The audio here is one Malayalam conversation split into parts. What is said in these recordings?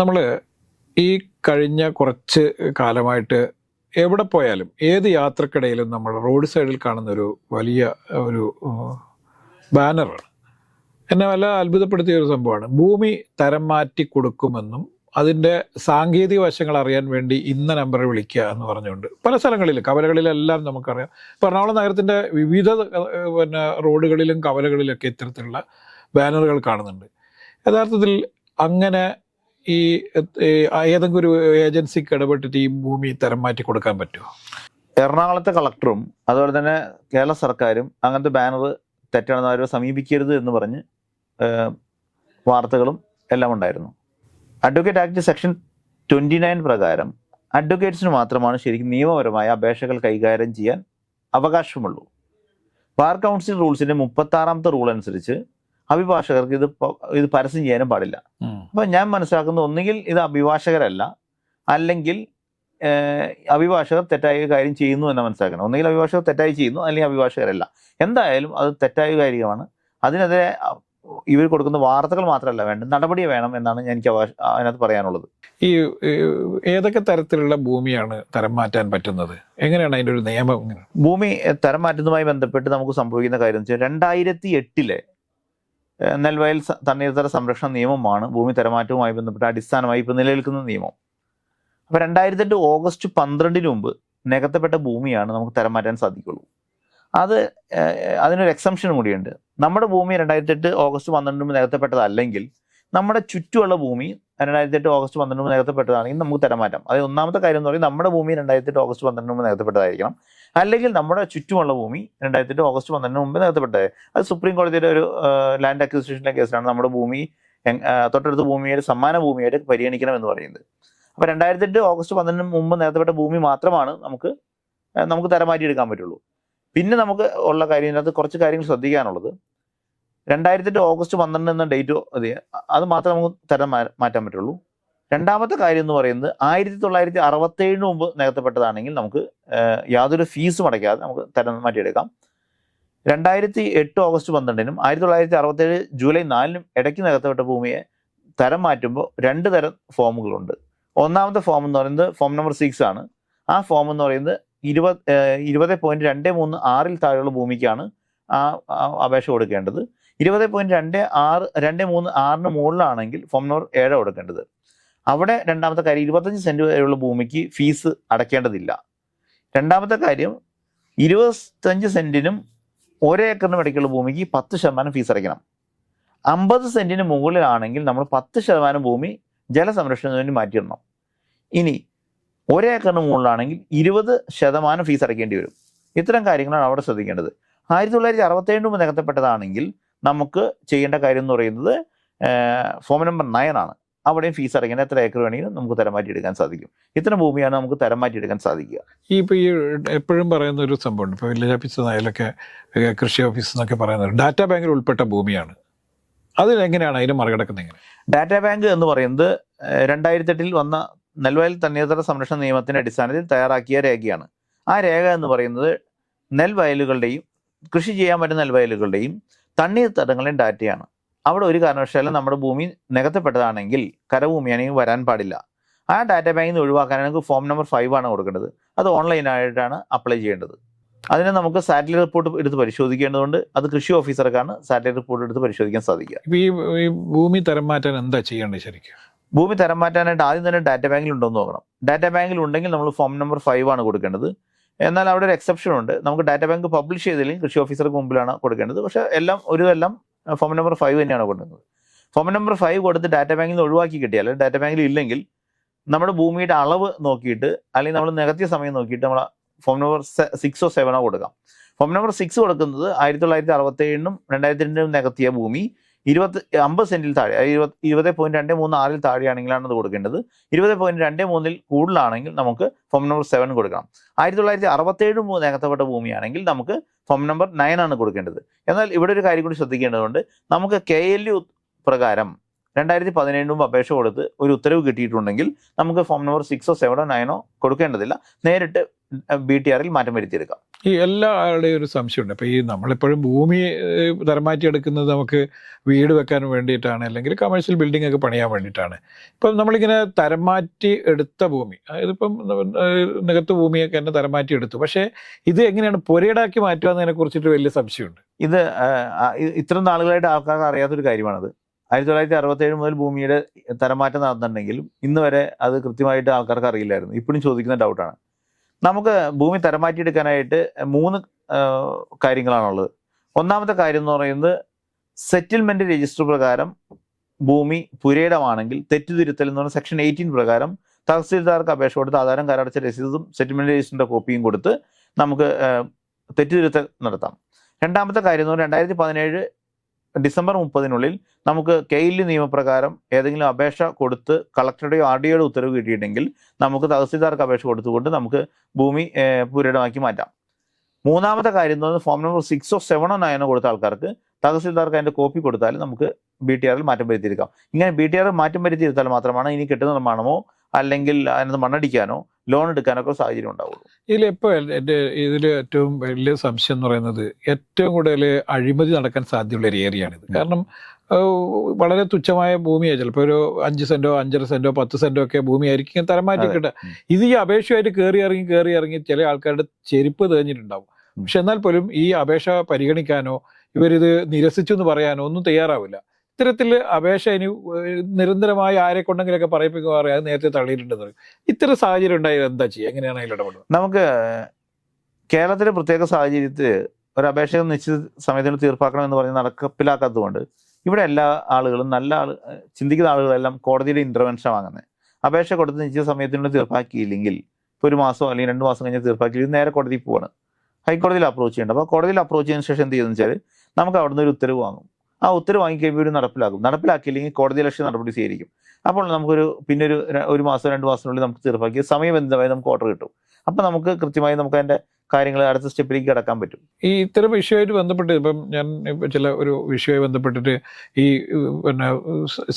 നമ്മൾ ഈ കഴിഞ്ഞ കുറച്ച് കാലമായിട്ട് എവിടെ പോയാലും ഏത് യാത്രക്കിടയിലും നമ്മൾ റോഡ് സൈഡിൽ കാണുന്ന ഒരു വലിയ ഒരു ബാനറാണ്. എന്നെ വല്ല അത്ഭുതപ്പെടുത്തിയ ഒരു സംഭവമാണ്. ഭൂമി തരം മാറ്റി കൊടുക്കുമെന്നും അതിന്റെ സാങ്കേതിക വശങ്ങൾ അറിയാൻ വേണ്ടി ഇന്ന നമ്പറിൽ വിളിക്കുക എന്ന് പറഞ്ഞുകൊണ്ട് പല സ്ഥലങ്ങളിലും കവലകളിലെല്ലാം നമുക്കറിയാം. ഇപ്പോൾ എറണാകുളം നഗരത്തിന്റെ വിവിധ പിന്നെ റോഡുകളിലും കവലകളിലൊക്കെ ഇത്തരത്തിലുള്ള ബാനറുകൾ കാണുന്നുണ്ട്. യഥാർത്ഥത്തിൽ അങ്ങനെ ഈ ഏതെങ്കിലും ഒരു ഏജൻസിക്ക് ഇടപെട്ടിട്ട് ഈ ഭൂമി തരം മാറ്റി കൊടുക്കാൻ പറ്റുമോ എറണാകുളത്തെ കളക്ടറും അതുപോലെ തന്നെ കേരള സർക്കാരും അങ്ങനത്തെ ബാനർ തെറ്റാണെന്ന് അവരെ സമീപിക്കരുത് എന്ന് പറഞ്ഞ് വാർത്തകളും എല്ലാം ഉണ്ടായിരുന്നു. Advocate act section twenty nine പ്രകാരം അഡ്വക്കേറ്റ്സിന് മാത്രമാണ് ശരിക്കും നിയമപരമായ അപേക്ഷകൾ കൈകാര്യം ചെയ്യാൻ അവകാശമുള്ളൂ. ബാർ കൗൺസിൽ റൂൾസിന്റെ മുപ്പത്താറാമത്തെ റൂൾ അനുസരിച്ച് അഭിഭാഷകർക്ക് ഇത് ഇത് പരസ്യം ചെയ്യാനും പാടില്ല. അപ്പൊ ഞാൻ മനസ്സിലാക്കുന്നത് ഒന്നുകിൽ ഇത് അഭിഭാഷകരല്ല അല്ലെങ്കിൽ അഭിഭാഷകർ തെറ്റായ കാര്യം ചെയ്യുന്നു എന്ന് മനസ്സിലാക്കണം ഒന്നുകിൽ അഭിഭാഷകർ തെറ്റായി ചെയ്യുന്നു അല്ലെങ്കിൽ അഭിഭാഷകരല്ല. എന്തായാലും അത് തെറ്റായ കാര്യമാണ്. അതിനെതിരെ ഇവർ കൊടുക്കുന്ന വാർത്തകൾ മാത്രമല്ല വേണ്ട നടപടി വേണം എന്നാണ് എനിക്ക് അതിനകത്ത് പറയാനുള്ളത്. ഈ ഏതൊക്കെ തരത്തിലുള്ള ഭൂമിയാണ് തരം മാറ്റാൻ പറ്റുന്നത്? എങ്ങനെയാണ് അതിന്റെ ഒരു നിയമം ഭൂമി തരം മാറ്റുന്നതുമായി ബന്ധപ്പെട്ട് നമുക്ക് സംഭവിക്കുന്ന കാര്യം എന്ന് വെച്ചാൽ രണ്ടായിരത്തി എട്ടിലെ നെൽവയൽ തണ്ണീർത്തട സംരക്ഷണ നിയമമാണ് ഭൂമി തരമാറ്റവുമായി ബന്ധപ്പെട്ട അടിസ്ഥാനമായി ഇപ്പോൾ നിലനിൽക്കുന്ന നിയമം. അപ്പോൾ രണ്ടായിരത്തി എട്ട് ഓഗസ്റ്റ് പന്ത്രണ്ടിന് മുമ്പ് നികത്തപ്പെട്ട ഭൂമിയാണ് നമുക്ക് തരം മാറ്റാൻ സാധിക്കുള്ളൂ. അത് അതിനൊരു എക്സംഷൻ കൂടിയുണ്ട്. നമ്മുടെ ഭൂമി രണ്ടായിരത്തി എട്ട് ഓഗസ്റ്റ് പന്ത്രണ്ടിന് മുമ്പ് നികത്തപ്പെട്ടതല്ലെങ്കിൽ നമ്മുടെ ചുറ്റുമുള്ള ഭൂമി രണ്ടായിരത്തി എട്ട് ഓഗസ്റ്റ് പന്ത്രണ്ട് മുമ്പ് നികത്തപ്പെട്ടതാണെങ്കിൽ നമുക്ക് തരമാറ്റം. അത് ഒന്നാമത്തെ കാര്യം എന്ന് പറയുന്നത് നമ്മുടെ ഭൂമി രണ്ടായിരത്തി എട്ട് ഓഗസ്റ്റ് പന്ത്രണ്ട് മുമ്പ് നികത്തപ്പെട്ടതായിരിക്കണം. അല്ലെങ്കിൽ നമ്മുടെ ചുറ്റുമുള്ള ഭൂമി രണ്ടായിരത്തി ഓഗസ്റ്റ് പന്ത്രണ്ടിന് മുമ്പ് നികത്തപ്പെട്ടത്. അത് സുപ്രീം കോടതിയുടെ ഒരു ലാൻഡ് അക്വിസിഷന്റെ കേസിലാണ് നമ്മുടെ ഭൂമി തൊട്ടടുത്ത ഭൂമിയുടെ സമ്മാന ഭൂമിയായിട്ട് പരിഗണിക്കണം എന്ന് പറയുന്നത്. അപ്പോൾ രണ്ടായിരത്തി എട്ട് ഓഗസ്റ്റ് പന്ത്രണ്ടിന് മുമ്പ് നികത്തപ്പെട്ട ഭൂമി മാത്രമാണ് നമുക്ക് നമുക്ക് തരം മാറ്റിയെടുക്കാൻ പറ്റുള്ളൂ. പിന്നെ നമുക്ക് ഉള്ള കാര്യം ഇതിനകത്ത് കുറച്ച് കാര്യങ്ങൾ ശ്രദ്ധിക്കാനുള്ളത്. രണ്ടായിരത്തി എട്ട് ഓഗസ്റ്റ് പന്ത്രണ്ട് എന്ന ഡേറ്റ് അത് മാത്രമേ നമുക്ക് തരം മാറ്റാൻ പറ്റുള്ളൂ. രണ്ടാമത്തെ കാര്യം എന്ന് പറയുന്നത് ആയിരത്തി തൊള്ളായിരത്തി അറുപത്തേഴിന് മുമ്പ് നികത്തപ്പെട്ടതാണെങ്കിൽ നമുക്ക് യാതൊരു ഫീസും അടയ്ക്കാതെ നമുക്ക് തരം മാറ്റിയെടുക്കാം. രണ്ടായിരത്തി എട്ട് ഓഗസ്റ്റ് പന്ത്രണ്ടിനും ആയിരത്തി തൊള്ളായിരത്തി അറുപത്തേഴ് ജൂലൈ നാലിനും ഇടയ്ക്ക് നികത്തപ്പെട്ട ഭൂമിയെ തരം മാറ്റുമ്പോൾ രണ്ട് തരം ഫോമുകളുണ്ട്. ഒന്നാമത്തെ ഫോം എന്ന് പറയുന്നത് ഫോം നമ്പർ സിക്സ് ആണ്. ആ ഫോം എന്ന് പറയുന്നത് ഇരുപത് ഇരുപത് പോയിന്റ് രണ്ട് മൂന്ന് ആറിൽ താഴെയുള്ള ഭൂമിക്കാണ് ആ അപേക്ഷ കൊടുക്കേണ്ടത്. ഇരുപത് പോയിന്റ് രണ്ട് ആറ് രണ്ട് മൂന്ന് ആറിന് മുകളിലാണെങ്കിൽ ഫോം നമ്പർ ഏഴ് കൊടുക്കേണ്ടത്. അവിടെ രണ്ടാമത്തെ കാര്യം ഇരുപത്തഞ്ച് സെന്റ് വരെയുള്ള ഭൂമിക്ക് ഫീസ് അടയ്ക്കേണ്ടതില്ല. രണ്ടാമത്തെ കാര്യം ഇരുപത്തഞ്ച് സെന്റിനും ഒരേക്കറിനും ഇടയ്ക്കുള്ള ഭൂമിക്ക് പത്ത് ശതമാനം ഫീസ് അടയ്ക്കണം. അമ്പത് സെന്റിന് മുകളിലാണെങ്കിൽ നമ്മൾ പത്ത് ശതമാനം ഭൂമി ജലസംരക്ഷണത്തിന് വേണ്ടി മാറ്റിയിടണം. ഇനി ഒരേക്കറിന് മുകളിലാണെങ്കിൽ ഇരുപത് ശതമാനം ഫീസ് അടയ്ക്കേണ്ടി വരും. ഇത്തരം കാര്യങ്ങളാണ് അവിടെ ശ്രദ്ധിക്കേണ്ടത്. ആയിരത്തി തൊള്ളായിരത്തി അറുപത്തേഴ് മുമ്പ് നികത്തപ്പെട്ടതാണെങ്കിൽ നമുക്ക് ചെയ്യേണ്ട കാര്യം എന്ന് പറയുന്നത് ഫോം നമ്പർ നയൻ ആണ് അവിടെയും ഫീസ് അടയ്ക്കേണ്ട എത്ര ഏക്കർ വേണമെങ്കിലും നമുക്ക് തരം മാറ്റി എടുക്കാൻ സാധിക്കും. ഇത്ര ഭൂമിയാണ് നമുക്ക് തരം മാറ്റി എടുക്കാൻ സാധിക്കുക. ഈ ഇപ്പോൾ ഈ എപ്പോഴും പറയുന്ന ഒരു സംഭവമുണ്ട്. ഇപ്പോൾ വില്ലേജ് ഓഫീസ് അതിലൊക്കെ കൃഷി ഓഫീസ് എന്നൊക്കെ പറയുന്നത് ഡാറ്റാ ബാങ്കിൽ ഉൾപ്പെട്ട ഭൂമിയാണ്. അതിലെങ്ങനെയാണ് അതിനെ മറികടക്കുന്നത് എങ്ങനെ? ഡാറ്റാ ബാങ്ക് എന്ന് പറയുന്നത് രണ്ടായിരത്തി എട്ടിൽ വന്ന നെൽവയൽ തണ്ണീർത്തട സംരക്ഷണ നിയമത്തിന്റെ അടിസ്ഥാനത്തിൽ തയ്യാറാക്കിയ രേഖയാണ്. ആ രേഖ എന്ന് പറയുന്നത് നെൽവയലുകളുടെയും കൃഷി ചെയ്യാൻ പറ്റുന്ന നെൽവയലുകളുടെയും തണ്ണീർത്തടങ്ങളുടെയും ഡാറ്റയാണ് അവിടെ ഒരു കാരണവശാലും നമ്മുടെ ഭൂമി നികത്തപ്പെട്ടതാണെങ്കിൽ കരഭൂമിയാണെങ്കിൽ വരാൻ പാടില്ല. ആ ഡാറ്റാ ബാങ്കിൽ നിന്ന് ഒഴിവാക്കാനാണെങ്കിൽ ഫോം നമ്പർ ഫൈവ് ആണ് കൊടുക്കേണ്ടത്. അത് ഓൺലൈനായിട്ടാണ് അപ്ലൈ ചെയ്യേണ്ടത്. അതിനെ നമുക്ക് സാറ്റലൈറ്റ് റിപ്പോർട്ട് എടുത്ത് പരിശോധിക്കേണ്ടതുകൊണ്ട് അത് കൃഷി ഓഫീസർക്കാണ് സാറ്റലൈറ്റ് റിപ്പോർട്ട് എടുത്ത് പരിശോധിക്കാൻ സാധിക്കുക. ഈ ഭൂമി തരം മാറ്റാൻ എന്താ ചെയ്യേണ്ടത് ശരിക്കും? ഭൂമി തരം മാറ്റാനായിട്ട് ആദ്യം തന്നെ ഡാറ്റ ബാങ്കിൽ ഉണ്ടോ എന്ന് നോക്കണം. ഡാറ്റ ബാങ്കിൽ ഉണ്ടെങ്കിൽ നമ്മൾ ഫോം നമ്പർ ഫൈവ് ആണ് കൊടുക്കേണ്ടത്. എന്നാൽ അവിടെ ഒരു എക്സെപ്ഷൻ ഉണ്ട്. നമുക്ക് ഡാറ്റ ബാങ്ക് പബ്ലിഷ് ചെയ്തില്ലെങ്കിൽ കൃഷി ഓഫീസർക്ക് മുമ്പിലാണ് കൊടുക്കേണ്ടത്. പക്ഷേ എല്ലാം ഒരു എല്ലാം ഫോം നമ്പർ ഫൈവ് തന്നെയാണ് കൊടുക്കുന്നത്. ഫോം നമ്പർ ഫൈവ് കൊടുത്ത് ഡാറ്റ ബാങ്കിൽ നിന്ന് ഒഴിവാക്കി കിട്ടിയാൽ ഡാറ്റ ബാങ്കിൽ ഇല്ലെങ്കിൽ നമ്മുടെ ഭൂമിയുടെ അളവ് നോക്കിയിട്ട് അല്ലെങ്കിൽ നമ്മൾ നികത്തിയ സമയം നോക്കിയിട്ട് നമ്മൾ ഫോം നമ്പർ സിക്സോ സെവനോ കൊടുക്കാം. ഫോം നമ്പർ സിക്സ് കൊടുക്കുന്നത് ആയിരത്തി തൊള്ളായിരത്തി അറുപത്തി ഏഴിനും രണ്ടായിരത്തി രണ്ടിനും നികത്തിയ ഭൂമി ഇരുപത്തി അമ്പത് സെന്റിൽ താഴെ ഇരുപത് ഇരുപത് പോയിന്റ് രണ്ട് മൂന്ന് ആറിൽ താഴെയാണെങ്കിലാണ് അത് കൊടുക്കേണ്ടത്. ഇരുപത് പോയിന്റ് രണ്ട് മൂന്നിൽ കൂടുതലാണെങ്കിൽ നമുക്ക് ഫോം നമ്പർ സെവൻ കൊടുക്കണം. ആയിരത്തി തൊള്ളായിരത്തി അറുപത്തേഴ് നികത്തപ്പെട്ട ഭൂമിയാണെങ്കിൽ നമുക്ക് ഫോം നമ്പർ നയൻ ആണ് കൊടുക്കേണ്ടത്. എന്നാൽ ഇവിടെ ഒരു കാര്യം കൂടി ശ്രദ്ധിക്കേണ്ടതുണ്ട്. നമുക്ക് കെ എൽ യു പ്രകാരം രണ്ടായിരത്തി പതിനേഴിന് മുമ്പ് അപേക്ഷ കൊടുത്ത് ഒരു ഉത്തരവ് കിട്ടിയിട്ടുണ്ടെങ്കിൽ നമുക്ക് ഫോം നമ്പർ സിക്സോ സെവനോ നയനോ കൊടുക്കേണ്ടതില്ല. നേരിട്ട് ബി ടി ആറിൽ മാറ്റം വരുത്തിയെടുക്കാം. ഈ എല്ലാ ആളുടെയും ഒരു സംശയമുണ്ട്. അപ്പോൾ ഈ നമ്മളെപ്പോഴും ഭൂമി തരമാറ്റി തരംമാറ്റി എടുക്കുന്നത് നമുക്ക് വീട് വെക്കാൻ വേണ്ടിയിട്ടാണ് അല്ലെങ്കിൽ കമേഴ്ഷ്യൽ ബിൽഡിംഗ് ഒക്കെ പണിയാൻ വേണ്ടിയിട്ടാണ്. ഇപ്പം നമ്മളിങ്ങനെ തരം മാറ്റി എടുത്ത ഭൂമി അതായത് ഇപ്പം നികത്ത് ഭൂമിയൊക്കെ തന്നെ തരം മാറ്റി എടുത്തു. പക്ഷേ ഇത് എങ്ങനെയാണ് പുരയിടാക്കി മാറ്റുക എന്നതിനെ കുറിച്ചിട്ട് വലിയ സംശയമുണ്ട്. ഇത് ഇത്രയും നാളുകളായിട്ട് ആൾക്കാർക്ക് അറിയാത്തൊരു കാര്യമാണത്. ആയിരത്തി തൊള്ളായിരത്തി അറുപത്തി ഏഴ് മുതൽ ഭൂമിയുടെ തരമാറ്റം നടന്നിട്ടുണ്ടെങ്കിലും ഇന്ന് വരെ അത് കൃത്യമായിട്ട് ആൾക്കാർക്ക് അറിയില്ലായിരുന്നു. ഇപ്പോഴും ചോദിക്കുന്ന ഡൗട്ടാണ് നമുക്ക് ഭൂമി തരമാറ്റിയെടുക്കാനായിട്ട് മൂന്ന് കാര്യങ്ങളാണുള്ളത്. ഒന്നാമത്തെ കാര്യം എന്ന് പറയുന്നത് സെറ്റിൽമെന്റ് രജിസ്റ്റർ പ്രകാരം ഭൂമി പുരയിടമാണെങ്കിൽ തെറ്റുതിരുത്തൽ എന്ന് പറഞ്ഞ സെക്ഷൻ എയ്റ്റീൻ പ്രകാരം തഹസീൽദാർക്ക് അപേക്ഷ കൊടുത്ത് ആധാരം കരടച്ച രസീതും സെറ്റിൽമെന്റ് രജിസ്റ്ററിന്റെ കോപ്പിയും കൊടുത്ത് നമുക്ക് തെറ്റുതിരുത്തൽ നടത്താം. രണ്ടാമത്തെ കാര്യം എന്ന് പറഞ്ഞാൽ രണ്ടായിരത്തി പതിനേഴ് ഡിസംബർ മുപ്പതിനുള്ളിൽ നമുക്ക് കെയിലി നിയമപ്രകാരം ഏതെങ്കിലും അപേക്ഷ കൊടുത്ത് കളക്ടറുടെയോ ആർ ഡിയോയുടെ ഉത്തരവ് കിട്ടിയിട്ടുണ്ടെങ്കിൽ നമുക്ക് തഹസിൽദാർക്ക് അപേക്ഷ കൊടുത്തുകൊണ്ട് നമുക്ക് ഭൂമി പുരയിടമാക്കി മാറ്റാം. മൂന്നാമത്തെ കാര്യം എന്ന് പറയുന്നത് ഫോം നമ്പർ സിക്സോ സെവനോ നയനോ കൊടുത്ത ആൾക്കാർക്ക് തഹസിൽദാർക്ക് അതിന്റെ കോപ്പി കൊടുത്താൽ നമുക്ക് ബി ടി ആറിൽ മാറ്റം വരുത്തിയിരിക്കാം. ഇങ്ങനെ ബി ടി ആറിൽ മാറ്റം വരുത്തിയിരുത്താൽ മാത്രമാണ് ഇനി കെട്ടിട നിർമ്മാണമോ അല്ലെങ്കിൽ അതിനകത്ത് മണ്ണടിക്കാനോ ലോൺ എടുക്കാനൊക്കെ സാഹചര്യം ഉണ്ടാവുള്ളൂ. ഇതിലിപ്പോൾ എന്റെ ഇതിൽ ഏറ്റവും വലിയ സംശയം എന്ന് പറയുന്നത് ഏറ്റവും കൂടുതൽ അഴിമതി നടക്കാൻ സാധ്യതയുള്ള ഒരു ഏരിയയാണിത്. കാരണം വളരെ തുച്ഛമായ ഭൂമിയാണ് ചിലപ്പോൾ ഒരു അഞ്ച് സെന്റോ അഞ്ചര സെന്റോ പത്ത് സെന്റോ ഒക്കെ ഭൂമിയായിരിക്കും ഇങ്ങനെ തരം മാറ്റി അതെ. കിട്ടുക. ഇത് ഈ അപേക്ഷയായിട്ട് കയറി ഇറങ്ങി കയറി ഇറങ്ങി ചില ആൾക്കാരുടെ ചെരുപ്പ് തേഞ്ഞിട്ടുണ്ടാവും. പക്ഷെ എന്നാൽ പോലും ഈ അപേക്ഷ പരിഗണിക്കാനോ ഇവരിത് നിരസിച്ചു എന്ന് പറയാനോ ഒന്നും തയ്യാറാവില്ല. ഇത്തരത്തിൽ അപേക്ഷ ഇനി നിരന്തരമായി ആരെ കൊണ്ടെങ്കിലൊക്കെ പറയിപ്പിക്കുക പറയാം അത് നേരത്തെ തള്ളിയിട്ടുണ്ടെന്ന് പറയും. ഇത്തരം സാഹചര്യം ഉണ്ടായത് എന്താ ചെയ്യുക? എങ്ങനെയാണ് അതിൽ ഇടപെടുന്നത്? നമുക്ക് കേരളത്തിലെ പ്രത്യേക സാഹചര്യത്തിൽ ഒരു അപേക്ഷ നിശ്ചിത സമയത്തിന് തീർപ്പാക്കണം എന്ന് പറഞ്ഞ് നടക്കപ്പിലാക്കാത്തതുകൊണ്ട് ഇവിടെ എല്ലാ ആളുകളും നല്ല ആൾ ചിന്തിക്കുന്ന ആളുകളെല്ലാം കോടതിയുടെ ഇന്റർവെൻഷൻ വാങ്ങുന്നത് അപേക്ഷ കൊടുത്ത് നിശ്ചിത സമയത്തിനുള്ളിൽ തീർപ്പാക്കിയില്ലെങ്കിൽ ഇപ്പോൾ ഒരു മാസം അല്ലെങ്കിൽ രണ്ട് മാസം കഴിഞ്ഞ് തീർപ്പാക്കിയില്ലെങ്കിൽ നേരെ കോടതിയിൽ പോവാണ്. ഹൈക്കോടതിയിൽ അപ്രോച്ച് ചെയ്യേണ്ടത് അപ്പോൾ കോടതിയിൽ അപ്രോച്ച് ചെയ്യുന്ന ശേഷം എന്ത് ചെയ്യുന്നത് വെച്ചാൽ നമുക്ക് അവിടുന്ന് ഒരു ഉത്തരവ് വാങ്ങും. ആ ഉത്തരവ് വാങ്ങിക്കഴിയുമ്പോൾ ഒരു നടപ്പിലാക്കും. നടപ്പിലാക്കിയില്ലെങ്കിൽ കോടതി ലക്ഷ്യ നടപടി സ്വീകരിക്കും. അപ്പോൾ നമുക്കൊരു പിന്നെ ഒരു ഒരു മാസം രണ്ട് മാസത്തിനുള്ളിൽ നമുക്ക് തീർപ്പാക്കി സമയബന്ധിതമായി നമുക്ക് ഓർഡർ കിട്ടും. അപ്പം നമുക്ക് കൃത്യമായി നമുക്ക് അതിന്റെ കാര്യങ്ങൾ അടുത്ത സ്റ്റെപ്പിലേക്ക് കടക്കാൻ പറ്റും. ഈ ഇത്തരം വിഷയമായിട്ട് ബന്ധപ്പെട്ട് ഇപ്പം ഞാൻ ചില ഒരു വിഷയമായി ബന്ധപ്പെട്ടിട്ട് ഈ പിന്നെ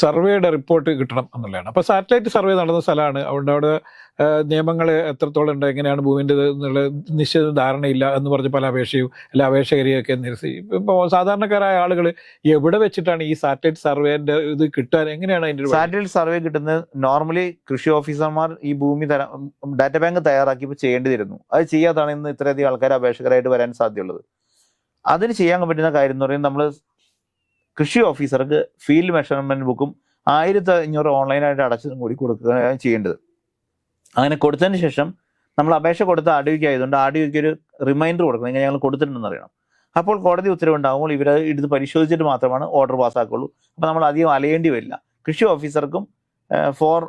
സർവേയുടെ റിപ്പോർട്ട് കിട്ടണം എന്നുള്ളതാണ്. അപ്പോൾ സാറ്റലൈറ്റ് സർവേ നടന്ന സ്ഥലമാണ്. അതുകൊണ്ട് അവിടെ നിയമങ്ങൾ എത്രത്തോളം ഉണ്ട് എങ്ങനെയാണ് ഭൂമിന്റെ എന്നുള്ള നിശ്ചിത ധാരണയില്ല എന്ന് പറഞ്ഞ് പല അപേക്ഷയും എല്ലാ അപേക്ഷകരിയൊക്കെ നിരസി ഇപ്പോൾ സാധാരണക്കാരായ ആളുകൾ എവിടെ വെച്ചിട്ടാണ് ഈ സാറ്റലൈറ്റ് സർവേന്റെ ഇത് കിട്ടാൻ എങ്ങനെയാണ് അതിന്റെ സാറ്റലൈറ്റ് സർവേ കിട്ടുന്നത് നോർമലി കൃഷി ഓഫീസർമാർ ഈ ഭൂമി തര ഡാറ്റ ബാങ്ക് തയ്യാറാക്കിയപ്പോൾ ചെയ്യേണ്ടിയിരുന്നു. അത് ചെയ്യാതാണ് ഇന്ന് ഇത്രയധികം ആൾക്കാർ അപേക്ഷകരായിട്ട് വരാൻ സാധ്യതയുള്ളത്. അതിന് ചെയ്യാൻ പറ്റുന്ന കാര്യം എന്ന് പറയുന്നത് നമ്മൾ കൃഷി ഓഫീസർക്ക് ഫീൽഡ് മെഷർമെന്റ് ബുക്കും ആയിരത്തി അഞ്ഞൂറ് ഓൺലൈനായിട്ട് അടച്ചതും കൂടി കൊടുക്കുകയാണ് ചെയ്യേണ്ടത്. അങ്ങനെ കൊടുത്തതിന് ശേഷം നമ്മൾ അപേക്ഷ കൊടുത്ത ആർ ഡി ആയതുകൊണ്ട് ആർ ഡി ഒരു റിമൈൻഡർ കൊടുക്കണം. ഇങ്ങനെ ഞങ്ങൾ കൊടുത്തിട്ടുണ്ടെന്ന് അറിയണം. അപ്പോൾ കോടതി ഉത്തരവുണ്ടാകുമ്പോൾ ഇവർ ഇത് പരിശോധിച്ചിട്ട് മാത്രമാണ് ഓർഡർ പാസ്സാക്കുള്ളൂ അപ്പോൾ നമ്മൾ അധികം അലയേണ്ടി വരില്ല. കൃഷി ഓഫീസർക്കും ഫോർ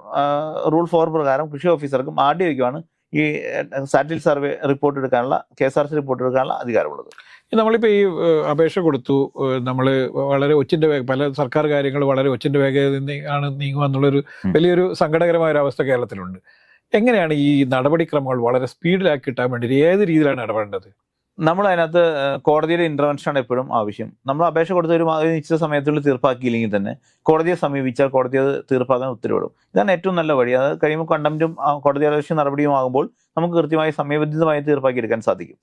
റൂൾ ഫോർ പ്രകാരം കൃഷി ഓഫീസർക്കും ആർ ഡി ഈ സാറ്റലൈറ്റ് സർവേ റിപ്പോർട്ട് എടുക്കാനുള്ള K S R C report എടുക്കാനുള്ള അധികാരമുള്ളത്. നമ്മളിപ്പോൾ ഈ അപേക്ഷ കൊടുത്തു. നമ്മൾ വളരെ ഒച്ചിന്റെ വേഗം പല സർക്കാർ കാര്യങ്ങൾ വളരെ ഒച്ചിന്റെ വേഗത ആണ് നീങ്ങുക എന്നുള്ളൊരു വലിയൊരു സങ്കടകരമായ ഒരു അവസ്ഥ കേരളത്തിലുണ്ട്. എങ്ങനെയാണ് ഈ നടപടിക്രമങ്ങൾ വളരെ സ്പീഡിലാക്കി കിട്ടാൻ വേണ്ടി ഏത് രീതിയിലാണ് ഇടപെടേണ്ടത്? നമ്മൾ അതിനകത്ത് കോടതിയുടെ ആണ് എപ്പോഴും ആവശ്യം. നമ്മൾ അപേക്ഷ കൊടുത്ത ഒരു നിശ്ചിത സമയത്തുള്ളിൽ തീർപ്പാക്കിയില്ലെങ്കിൽ തന്നെ കോടതിയെ സമീപിച്ചാൽ കോടതി അത് തീർപ്പാക്കാൻ ഉത്തരവിടും. ഇതാണ് ഏറ്റവും നല്ല വഴി. അത് കഴിയുമ്പോൾ കണ്ടംറ്റും കോടതി അലക്ഷ്യ നടപടിയും ആകുമ്പോൾ നമുക്ക് കൃത്യമായി സമയബന്ധിതമായി തീർപ്പാക്കിയെടുക്കാൻ സാധിക്കും.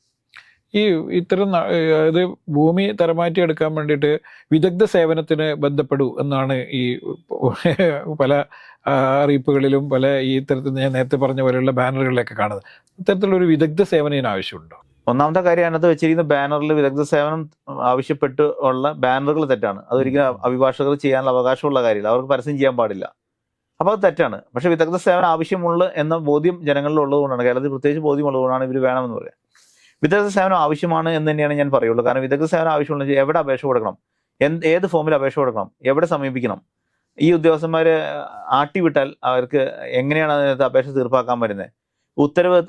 ഈ ഇത്തരം അതായത് ഇത് ഭൂമി തരമാറ്റി എടുക്കാൻ വേണ്ടിയിട്ട് വിദഗ്ധ സേവനത്തിന് ബന്ധപ്പെടൂ എന്നാണ് ഈ പല അറിയിപ്പുകളിലും പല ഈ ഇത്തരത്തിൽ ഞാൻ നേരത്തെ പറഞ്ഞ പോലെയുള്ള ബാനറുകളിലൊക്കെ കാണുന്നത്. ഇത്തരത്തിലുള്ള ഒരു വിദഗ്ധ സേവനത്തിന് ആവശ്യമുണ്ടോ? ഒന്നാമത്തെ കാര്യം അതിനകത്ത് വെച്ചിരിക്കുന്ന ബാനറിൽ വിദഗ്ധ സേവനം ആവശ്യപ്പെട്ട് ഉള്ള ബാനറുകൾ തെറ്റാണ്. അതൊരിക്കലും അഭിഭാഷകർ ചെയ്യാനുള്ള അവകാശമുള്ള കാര്യമില്ല. അവർക്ക് പരസ്യം ചെയ്യാൻ പാടില്ല. അപ്പോൾ അത് തെറ്റാണ്. പക്ഷേ വിദഗ്ധ സേവനം ആവശ്യമുള്ള എന്ന ബോധ്യം ജനങ്ങളിൽ ഉള്ളതുകൊണ്ടാണ് കേരളത്തിൽ പ്രത്യേകിച്ച് ബോധ്യമുള്ളതുകൊണ്ടാണ് ഇവർ വേണമെന്ന് പറയുന്നത് വിദഗ്ധ സേവനം ആവശ്യമാണ് എന്ന് തന്നെയാണ് ഞാൻ പറയുള്ളൂ. കാരണം വിദഗ്ധ സേവനം ആവശ്യമുള്ള എവിടെ അപേക്ഷ കൊടുക്കണം? എന്ത് ഏത് ഫോമിൽ അപേക്ഷ കൊടുക്കണം? എവിടെ സമീപിക്കണം? ഈ ഉദ്യോഗസ്ഥന്മാര് ആട്ടിവിട്ടാൽ അവർക്ക് എങ്ങനെയാണ് അതിനകത്ത് അപേക്ഷ തീർപ്പാക്കാൻ വരുന്നത് ഉത്തരവ്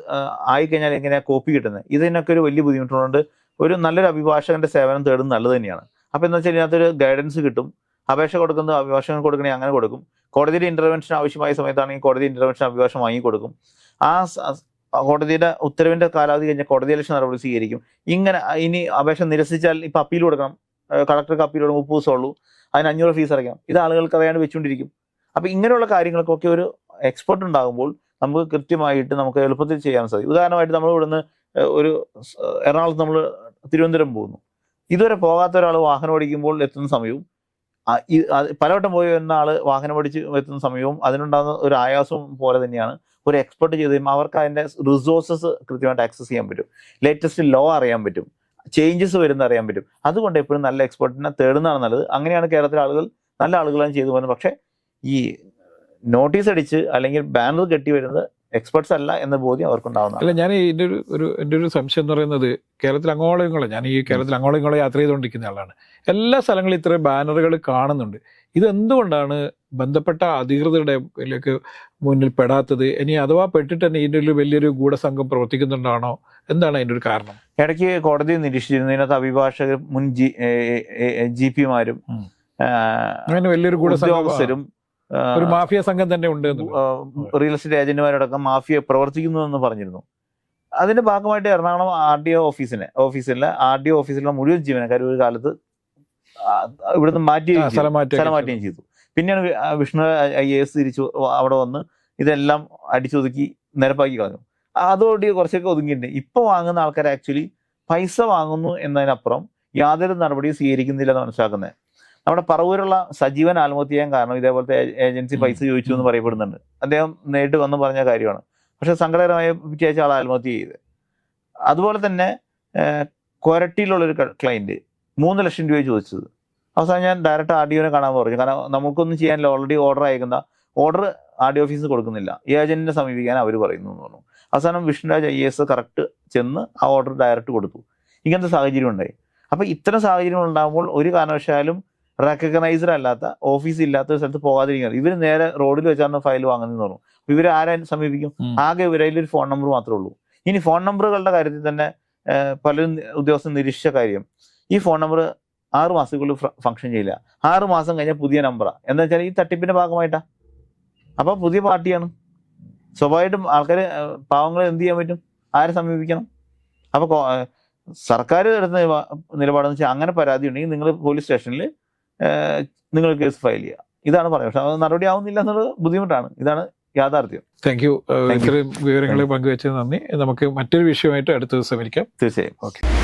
ആയിക്കഴിഞ്ഞാൽ എങ്ങനെയാണ് കോപ്പി കിട്ടുന്നത്? ഇതിനൊക്കെ ഒരു വലിയ ബുദ്ധിമുട്ടുള്ളതുകൊണ്ട് ഒരു നല്ലൊരു അഭിഭാഷകന്റെ സേവനം തേടുന്നത് നല്ലത് തന്നെയാണ്. അപ്പൊ എന്താ വെച്ചാൽ ഇതിനകത്തൊരു ഗൈഡൻസ് കിട്ടും. അപേക്ഷ കൊടുക്കുന്നത് അഭിഭാഷകൻ കൊടുക്കണേ അങ്ങനെ കൊടുക്കും. കോടതിയുടെ ഇന്റർവെൻഷൻ ആവശ്യമായ സമയത്താണെങ്കിൽ കോടതി ഇന്റർവെൻഷൻ അഭിഭാഷകം വാങ്ങിക്കൊടുക്കും കൊടുക്കും. ആ കോടതിയുടെ ഉത്തരവിന്റെ കാലാവധി കഴിഞ്ഞാൽ കോടതി അലക്ഷ്യ നടപടി സ്വീകരിക്കും. ഇങ്ങനെ ഇനി അപേക്ഷ നിരസിച്ചാൽ ഇപ്പൊ അപ്പീൽ കൊടുക്കണം. കളക്ടർക്ക് അപ്പീൽ മുപ്പത് ദിവസമുള്ളൂ അതിന് അഞ്ഞൂറ് ഫീസ് അടയ്ക്കാം ഇത് ആളുകൾക്ക് അറിയാണ്ട് വെച്ചുകൊണ്ടിരിക്കും. അപ്പോൾ ഇങ്ങനെയുള്ള കാര്യങ്ങൾക്കൊക്കെ ഒരു എക്സ്പെർട്ട് ഉണ്ടാകുമ്പോൾ നമുക്ക് കൃത്യമായിട്ട് നമുക്ക് എളുപ്പത്തിൽ ചെയ്യാൻ സാധിക്കും. ഉദാഹരണമായിട്ട് നമ്മൾ ഇവിടുന്ന് ഒരു എറണാകുളത്ത് നമ്മൾ തിരുവനന്തപുരം പോകുന്നു. ഇതുവരെ പോകാത്ത ഒരാൾ വാഹനം ഓടിക്കുമ്പോൾ എത്തുന്ന സമയവും പലവട്ടം പോയി വരുന്ന ആൾ വാഹനം ഓടിച്ച് എത്തുന്ന സമയവും അതിനുണ്ടാകുന്ന ഒരു ആയാസവും പോലെ തന്നെയാണ്. ഒരു എക്സ്പെർട്ട് ചെയ്ത് കഴിയുമ്പോൾ അവർക്ക് അതിന്റെ റിസോഴ്സസ് കൃത്യമായിട്ട് ആക്സസ് ചെയ്യാൻ പറ്റും. ലേറ്റസ്റ്റ് ലോ അറിയാൻ പറ്റും. ചേഞ്ചസ് വരുന്ന അറിയാൻ പറ്റും. അതുകൊണ്ട് എപ്പോഴും നല്ല എക്സ്പെർട്ടിനെ തേടുന്നതാണ് നല്ലത്. അങ്ങനെയാണ് കേരളത്തിലെ ആളുകൾ നല്ല ആളുകളാണ് ചെയ്തു പോകുന്നത്. പക്ഷേ ഈ നോട്ടീസ് അടിച്ച് അല്ലെങ്കിൽ ബാനർ കെട്ടി വരുന്നത് എക്സ്പെർട്സ് അല്ല എന്ന ബോധ്യം അവർക്കുണ്ടാവുന്നതാണ്. അല്ല ഞാൻ എന്റെ ഒരു ഒരു എന്റെ ഒരു സംശയം എന്ന് പറയുന്നത് കേരളത്തിൽ അങ്ങോളം ഇങ്ങോളം ഞാൻ ഈ കേരളത്തിൽ അങ്ങോളം ഇങ്ങോളം യാത്ര ചെയ്തുകൊണ്ടിരിക്കുന്ന ആളാണ്. എല്ലാ സ്ഥലങ്ങളും ഇത്രയും ബാനറുകൾ കാണുന്നുണ്ട്. ഇത് എന്തുകൊണ്ടാണ് ബന്ധപ്പെട്ട അധികൃതരുടെ ഇതിലേക്ക് മുന്നിൽ പെടാത്തത്? ഇനി അഥവാ പെട്ടിട്ട് തന്നെ ഇതിന്റെ ഒരു വലിയൊരു ഗൂഢസംഘം പ്രവർത്തിക്കുന്നുണ്ടാണോ? എന്താണ് അതിന്റെ ഒരു കാരണം? ഇടയ്ക്ക് കോടതി നിരീക്ഷിച്ചിരുന്നു ഇതിനകത്ത് അഭിഭാഷകർ മുൻ ജി ജി പിമാരും അങ്ങനെ വലിയൊരു ഗൂഢസംഘം ഒരു മാഫിയ സംഘം തന്നെ ഉണ്ട് റിയൽ എസ്റ്റേറ്റ് ഏജന്റുമാരടക്കം മാഫിയ പ്രവർത്തിക്കുന്നു എന്ന് പറഞ്ഞിരുന്നു. അതിന്റെ ഭാഗമായിട്ട് എറണാകുളം ആർ ഡി ഒ ഓഫീസിനെ ഓഫീസിലെ ആർ ഡി ഒ ഓഫീസിലുള്ള മുഴുവൻ ജീവനക്കാർ ഒരു കാലത്ത് ഇവിടുന്ന് മാറ്റി സ്ഥലം മാറ്റി സ്ഥലം മാറ്റുകയും ചെയ്തു. പിന്നെയാണ് വിഷ്ണു ഐ എ എസ് തിരിച്ചു അവിടെ വന്ന് ഇതെല്ലാം അടിച്ചൊതുക്കി നിരപ്പാക്കി കളഞ്ഞു. അതോടെ കുറച്ചൊക്കെ ഒതുങ്ങിയിട്ടുണ്ട്. ഇപ്പൊ വാങ്ങുന്ന ആൾക്കാർ ആക്ച്വലി പൈസ വാങ്ങുന്നു എന്നതിനപ്പുറം യാതൊരു നടപടിയും സ്വീകരിക്കുന്നില്ല എന്ന് മനസ്സിലാക്കുന്നത്. നമ്മുടെ പറവൂരുള്ള സജീവൻ ആത്മഹത്യ ചെയ്യാൻ കാരണം ഇതേപോലത്തെ ഏജൻസി പൈസ ചോദിച്ചു എന്ന് പറയപ്പെടുന്നുണ്ട്. അദ്ദേഹം നേരിട്ട് വന്ന് പറഞ്ഞ കാര്യമാണ്. പക്ഷെ സങ്കടകരമായ പിറ്റേച്ച ആൾ ആത്മഹത്യ ചെയ്ത് അതുപോലെ തന്നെ കൊരട്ടിയിലുള്ളൊരു ക്ലയന്റ് മൂന്ന് ലക്ഷം രൂപ ചോദിച്ചത്. അവസാനം ഞാൻ ഡയറക്റ്റ് ആർ ഡി ഒനെ കാണാൻ പറഞ്ഞു. കാരണം നമുക്കൊന്നും ചെയ്യാനില്ല. ഓൾറെഡി ഓർഡർ അയക്കുന്ന ഓർഡർ ആർ ഡി ഓഫീസിൽ കൊടുക്കുന്നില്ല ഏജന്റിനെ സമീപിക്കാൻ അവർ പറയുന്നു എന്ന് പറഞ്ഞു. അവസാനം വിഷ്ണുരാജ് ഐ എസ് കറക്റ്റ് ചെന്ന് ആ ഓർഡർ ഡയറക്റ്റ് കൊടുത്തു. ഇങ്ങനത്തെ സാഹചര്യം ഉണ്ടായി. അപ്പൊ ഇത്തരം സാഹചര്യങ്ങൾ ഉണ്ടാകുമ്പോൾ ഒരു കാരണവശാലും റെക്കഗ്നൈസ്ഡ് അല്ലാത്ത ഓഫീസ് ഇല്ലാത്ത ഒരു സ്ഥലത്ത് പോകാതിരിക്കുന്നത് ഇവർ നേരെ റോഡിൽ വെച്ചാണ് ഫയൽ വാങ്ങുന്നതെന്ന് പറഞ്ഞു. അപ്പോൾ ഇവർ ആരെ സമീപിക്കും. ആകെ ഇവരതിൽ ഒരു ഫോൺ നമ്പർ മാത്രമേ ഉള്ളൂ. ഇനി ഫോൺ നമ്പറുകളുടെ കാര്യത്തിൽ തന്നെ പലരും ഉദ്യോഗസ്ഥർ നിരീക്ഷിച്ച കാര്യം. ഈ ഫോൺ നമ്പർ ആറ് മാസത്തിനുള്ളിൽ ഫംഗ്ഷൻ ചെയ്യില്ല. ആറ് മാസം കഴിഞ്ഞാൽ പുതിയ നമ്പറാണ് എന്താ വെച്ചാൽ ഈ തട്ടിപ്പിന്റെ ഭാഗമായിട്ടാണ് അപ്പോൾ പുതിയ പാർട്ടിയാണ്. സ്വാഭാവികമായിട്ടും ആൾക്കാർ പാവങ്ങൾ എന്ത് ചെയ്യാൻ പറ്റും? ആരെ സമീപിക്കണം? അപ്പോൾ സർക്കാർ എടുത്ത നിലപാ- നിലപാടെന്ന് വെച്ചാൽ അങ്ങനെ പരാതി ഉണ്ടെങ്കിൽ നിങ്ങൾ പോലീസ് സ്റ്റേഷനിൽ നിങ്ങൾ കേസ് ഫയൽ ചെയ്യുക ഇതാണ് പറയുന്നത്. പക്ഷെ അത് നടപടി ആവുന്നില്ല എന്നുള്ളത് ബുദ്ധിമുട്ടാണ്. ഇതാണ് യാഥാർത്ഥ്യം. താങ്ക് യു വിവരങ്ങൾ പങ്കുവെച്ചത് നന്ദി. നമുക്ക് മറ്റൊരു വിഷയമായിട്ട് അടുത്ത ദിവസം ഇരിക്കാം തീർച്ചയായും. ഓക്കെ